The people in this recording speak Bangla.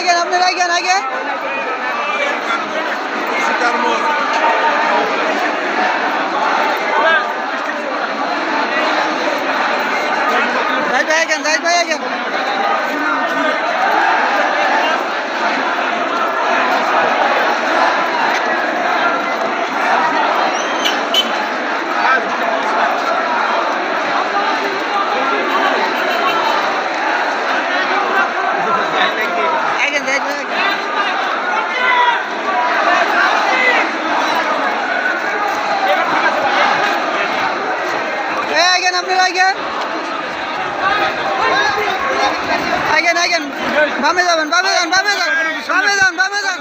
again, up again, again. আপনারা আগেন আগেন আগেন বামে যাবেন বামে যান বামে যান বামে যান বামে যান।